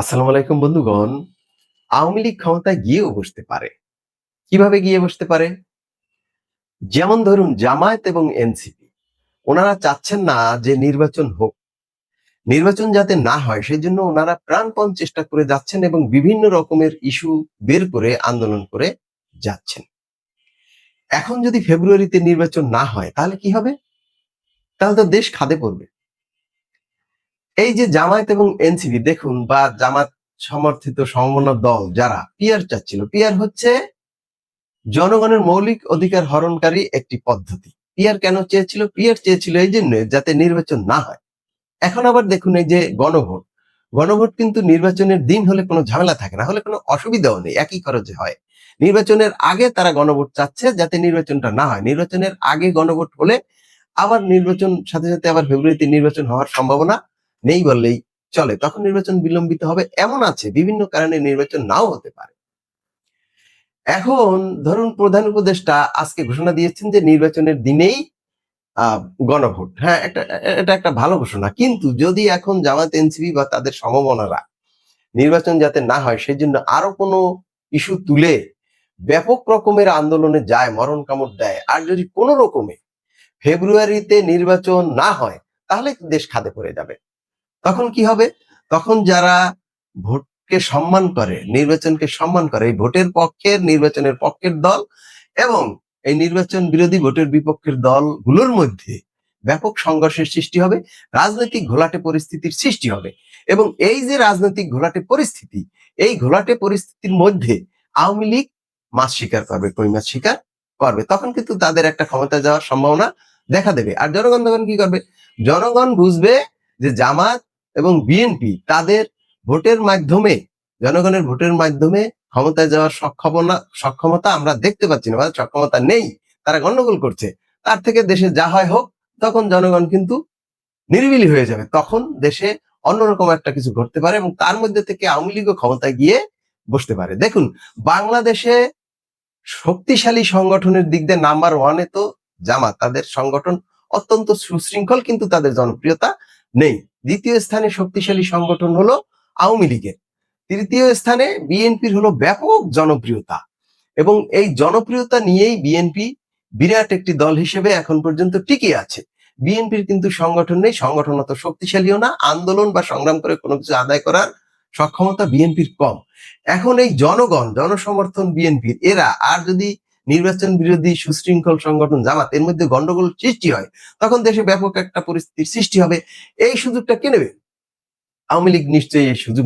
আসসালামু আলাইকুম বন্ধুগণ। আওয়ামী লীগ ক্ষমতায় গিয়েও বসতে পারে। কীভাবে গিয়ে বসতে পারে? যেমন ধরুন জামায়াত এবং এনসিপি। ওনারা চাচ্ছেন না যে নির্বাচন হোক। নির্বাচন যাতে না হয় সেই জন্য ওনারা প্রাণপণ চেষ্টা করে যাচ্ছেন এবং বিভিন্ন রকমের ইস্যু বের করে, আন্দোলন করে যাচ্ছেন। এখন যদি ফেব্রুয়ারিতে নির্বাচন না হয়, তাহলে কি হবে? তাহলে তো দেশ খাদে পড়বে। এই যে জামায়াত এবং এনসিপি, দেখুন, বা জামাত সমর্থিত সমমনা দল যারা, পিয়ার চাচ্ছিল। পিয়ার হচ্ছে জনগণের মৌলিক অধিকার হরণকারী একটি পদ্ধতি। পিয়ার কেন চেয়েছিল? পিয়ার চেয়েছিল এই জন্য যাতে নির্বাচন না হয়। এখন আবার দেখুন এই যে গণভোট। গণভোট কিন্তু নির্বাচনের দিন হলে কোনো ঝামেলা থাকে না, হলে কোনো অসুবিধাও নেই, একই খরচে হয়। নির্বাচনের আগে তারা গণভোট চাচ্ছে যাতে নির্বাচনটা না হয়। নির্বাচনের আগে গণভোট হলে আবার নির্বাচন, সাথে সাথে আবার ফেব্রুয়ারিতে নির্বাচন হওয়ার সম্ভাবনা নেই বললেই চলে। তখন নির্বাচন বিলম্বিত হবে এমন আছে, বিভিন্ন কারণে নির্বাচন নাও হতে পারে। এখন ধরুন প্রধান উপদেষ্টা আজকে ঘোষণা দিয়েছেন যে নির্বাচনের দিনেই গণভোট। হ্যাঁ এটা একটা ভালো ঘোষণা। কিন্তু যদি এখন জামাত এনসিপি বা তাদের সমমনারা নির্বাচন যাতে না হয় সেই জন্য আরও কোনো ইস্যু তুলে ব্যাপক রকমের আন্দোলনে যায়, মরণ কামড় দেয়। আর যদি কোনো রকমে ফেব্রুয়ারিতে নির্বাচন না হয়, তাহলে দেশ খাদে পড়ে যাবে। তখন কি হবে? তখন যারা ভোটকে সম্মান করে, নির্বাচনকে সম্মান করে, এই ভোটের পক্ষের, নির্বাচনের পক্ষের দল এবং এই নির্বাচন বিরোধী ভোটের বিপক্ষের দলগুলোর মধ্যে ব্যাপক সংঘর্ষের সৃষ্টি হবে, রাজনৈতিক ঘোলাটে পরিস্থিতির সৃষ্টি হবে এবং এই যে রাজনৈতিক ঘোলাটে পরিস্থিতি, এই ঘোলাটে পরিস্থিতির মধ্যে আওয়ামী লীগ মাছ শিকার করবে, কই মাছ শিকার করবে। তখন কিন্তু তাদের একটা ক্ষমতা যাওয়ার সম্ভাবনা দেখা দেবে। আর জনগণ তখন কি করবে? জনগণ বুঝবে যে জামাত এবং বিএনপি তাদের ভোটের মাধ্যমে, জনগণের ভোটের মাধ্যমে ক্ষমতায় যাওয়ার সক্ষমতা সক্ষমতা আমরা দেখতে পাচ্ছি না সক্ষমতা নেই, তারা গন্ডগোল করছে। তার থেকে দেশে যা হয় হোক, তখন জনগণ কিন্তু নিরিবিলি হয়ে যাবে। তখন দেশে অন্যরকম একটা কিছু ঘটতে পারে এবং তার মধ্যে থেকে আওয়ামী লীগও ক্ষমতায় গিয়ে বসতে পারে। দেখুন, বাংলাদেশে শক্তিশালী সংগঠনের দিক দিয়ে নাম্বার ওয়ানে তো জামা তাদের সংগঠন অত্যন্ত সুশৃঙ্খল, কিন্তু তাদের জনপ্রিয়তা নেই। দ্বিতীয় স্থানে শক্তিশালী সংগঠন হলো আওয়ামী লীগের। তৃতীয় স্থানে বিএনপির হলো ব্যাপক জনপ্রিয়তা এবং এই জনপ্রিয়তা নিয়েই বিএনপি বিরাট একটি দল হিসেবে এখন পর্যন্ত টিকে আছে। বিএনপির কিন্তু সংগঠন নেই, সংগঠন অত শক্তিশালীও না, আন্দোলন বা সংগ্রাম করে কোনো কিছু আদায় করার সক্ষমতা বিএনপির কম। এখন এই জনগণ, জনসমর্থন বিএনপির, এরা আর যদি নির্বাচন বিরোধী সুশৃঙ্খল সংগঠন জামাত এর মধ্যে গন্ডগোল সৃষ্টি হয়, তখন দেশে ব্যাপক একটা পরিস্থিতির সৃষ্টি হবে। এই সুযোগটা কে নেবে? আওয়ামী লীগ নিশ্চয়ই এই সুযোগ